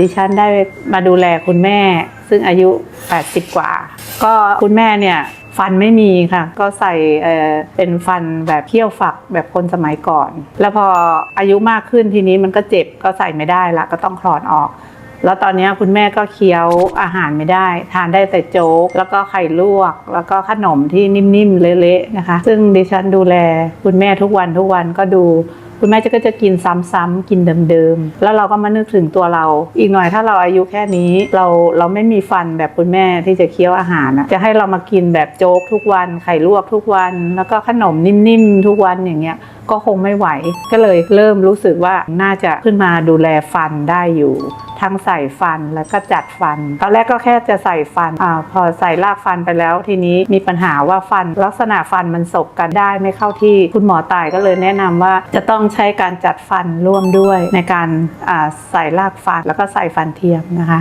ดิฉันได้มาดูแลคุณแม่ ซึ่งอายุ 80 กว่า ก็คุณแม่เนี่ยฟันไม่มีค่ะ ก็ใส่เอ่อเป็นฟันแบบเคี้ยวฝักแบบคนสมัยก่อน แล้วพออายุมากขึ้นทีนี้มันก็เจ็บก็ใส่ไม่ได้ละก็ต้องคลอนออก แล้วตอนนี้คุณแม่ก็เคี้ยวอาหารไม่ได้ ทานได้แต่โจ๊ก แล้วก็ไข่ลวก แล้วก็ขนมที่นิ่มๆเละๆนะคะ ซึ่งดิฉันดูแลคุณแม่ทุกวันทุกวันก็ดู คุณแม่จะก็จะกินซ้ำๆกินเดิมๆ แล้วเราก็มานึกถึงตัวเรา อีกหน่อยถ้าเราอายุแค่นี้เราเราไม่มีฟันแบบคุณแม่ที่จะเคี้ยวอาหารนะจะให้เรามากินแบบโจ๊กทุกวันไข่ลวกทุกวัน แล้วก็ขนมนิ่มๆทุกวันอย่างเงี้ย ก็คงไม่ไหว ก็เลยเริ่มรู้สึกว่าน่าจะขึ้นมาดูแลฟันได้อยู่ ทั้งใส่ฟันแล้วก็จัดฟัน ตอนแรกก็แค่จะใส่ฟันอพอใส่รากฟันไปแล้ว ทีนี้มีปัญหาว่าฟันลักษณะฟันมันสบกันได้ไม่เข้าที่คุณหมอตายก็เลยแนะนำว่าจะต้องใช้การจัดฟันร่วมด้วยในการใส่รากฟันแล้วก็ใส่ฟันเทียมนะคะ